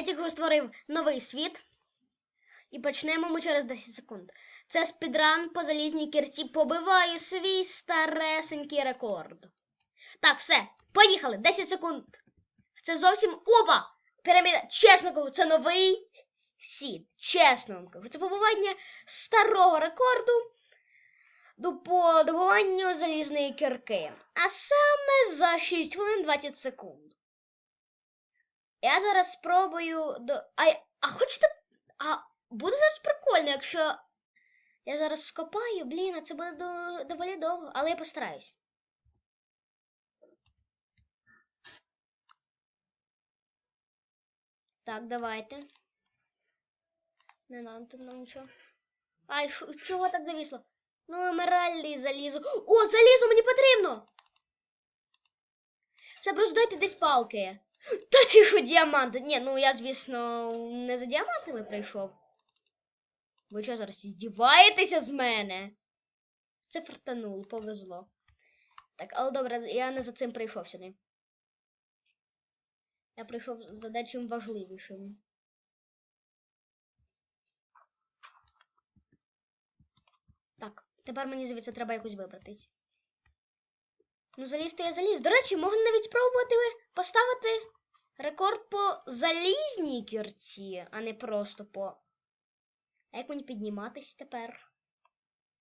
Я тільки створив новий світ. І почнемо ми через 10 секунд. Це спідран по залізній кірці. Побиваю свій старесенький рекорд. Так, все. Поїхали. 10 секунд. Це зовсім. Опа! Піраміда. Чесно кажу, це новий сід. Чесно вам кажу. Це побивання старого рекорду до по добуванню залізної кірки. А саме за 6 хвилин 20 секунд. Я зараз спробую до. А, а хочете. А буде зараз прикольно, якщо я зараз скопаю, блін, а це буде до, доволі довго, але я постараюсь. Так, давайте. Не надо тут нам нічого. Ай, шо- чого так зависло? Ну, емеральди, залізо. О, залізо мені потрібно! Все, просто дайте десь палки. Та ти що діаманти? Ні, ну я, звісно, не за діамантами прийшов. Ви що зараз здіваєтеся з мене? Це фартануло, повезло. Так, але добре, я не за цим прийшов сюди. Я прийшов за дечим важливішим. Так, тепер мені звідси треба якось вибратись. Ну, заліз то я заліз. До речі, можна навіть спробувати поставити рекорд по залізній кірці, а не просто по. А як мені підніматись тепер?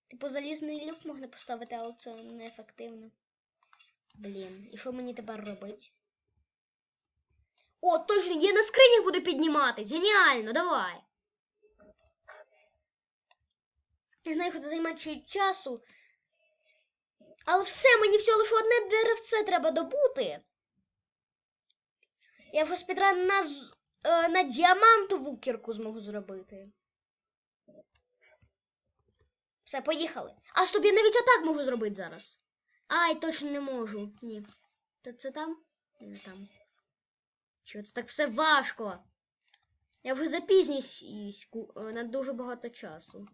Типу залізний люк можна поставити, але це неефективно. Блін, і що мені тепер робити? О, точно, я на скринях буду підніматись. Геніально, давай. Не знаю, це займає часу. Але все, мені всього лише одне деревце треба добути. Я вже спідран на, е, на діамантову кірку зможу зробити. Все, поїхали. А стоп, я навіть отак можу зробити зараз. Ай, точно не можу. Ні. Та це там? Не там. Що це так все важко? Я вже запізнююсь е, на дуже багато часу.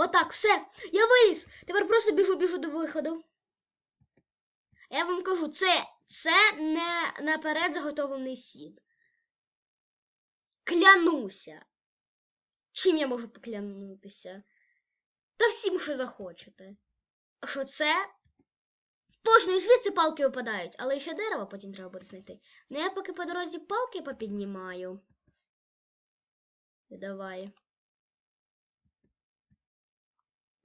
Отак, все. Я виліз. Тепер просто біжу, біжу до виходу. Я вам кажу, це, це не наперед заготовлений сід. Клянуся. Чим я можу поклянутися? Та всім, що захочете. Що це? Точно, і звідси палки випадають, але ще дерево потім треба буде знайти. Ну я поки по дорозі палки попіднімаю. Давай.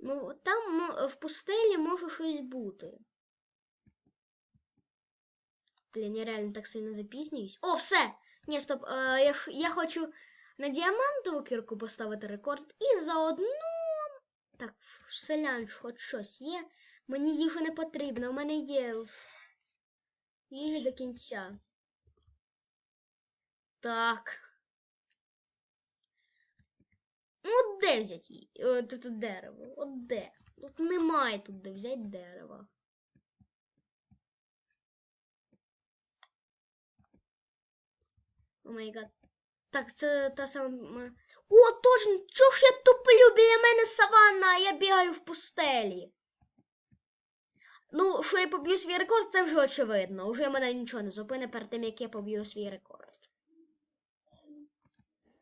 Ну, там в пустелі може щось бути. Блін, я реально так сильно запізнююсь. О, все! Ні, стоп. Е, я, я хочу на діамантову кірку поставити рекорд і заодно. Так, в хоч щось є. Мені їжа не потрібно, у мене є їжі до кінця. Так. Ну, от де взяти її? Тобто дерево. От де? Тут немає тут де взяти дерево. О май гад. Так, це та сама. О, точно! Чого ж я туплю біля мене саванна, а я бігаю в пустелі. Ну, що я поб'ю свій рекорд, це вже очевидно. Уже мене нічого не зупине перед тим, як я поб'ю свій рекорд.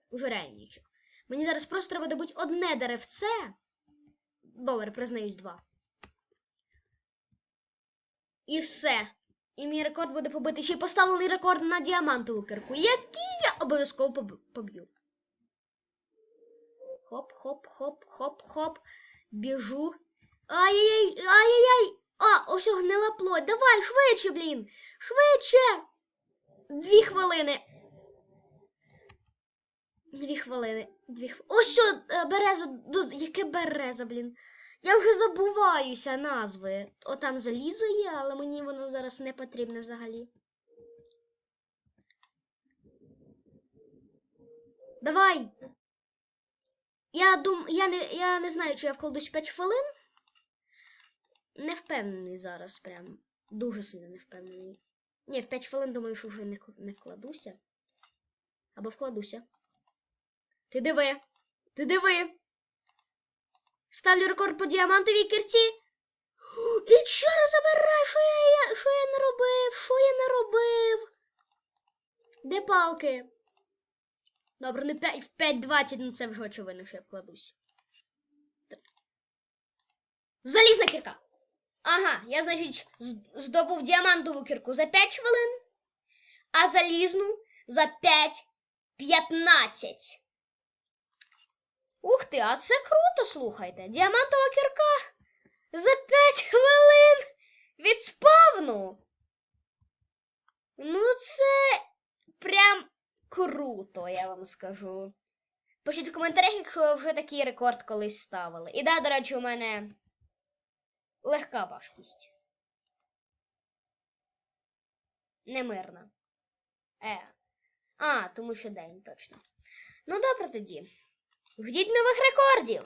Уже реально нічого. Мені зараз просто треба добути одне деревце. Добре, признаюсь, два. І все. І мій рекорд буде побитий. Ще й поставлений рекорд на діамантову кирку, який я обов'язково поб'ю. Хоп, хоп, хоп, хоп, хоп. Біжу. Ай-яй-яй, ай-яй-яй. А, ось гнила плоть. Давай, швидше, блін. Швидше. Дві хвилини. Дві хвилини. Дві хв... Ось що, е, береза. Яке береза, блін. Я вже забуваюся назви. О, там залізо є, але мені воно зараз не потрібне взагалі. Давай. Я дум... я не, я не знаю, чи я вкладусь 5 хвилин. Не впевнений зараз прям. Дуже сильно не впевнений. Ні, в 5 хвилин думаю, що вже не вкладуся. Або вкладуся. Ти диви. Ти диви. Ставлю рекорд по діамантовій кірці. І вчора забирай, що я, що я не робив, що я не робив. Де палки? Добре, не 5, в 5.20, ну це вже очевидно, що я вкладусь. Залізна кірка. Ага, я, значить, здобув діамантову кірку за 5 хвилин, а залізну за 5.15. Ух ти, а це круто, слухайте. Діамантова кірка за 5 хвилин від спавну. Ну, це прям круто, я вам скажу. Пишіть в коментарях, якщо вже такий рекорд колись ставили. І да, до речі, у мене легка важкість. Немирна. Е. А, тому що день точно. Ну добре тоді. Вдіть нових рекордів.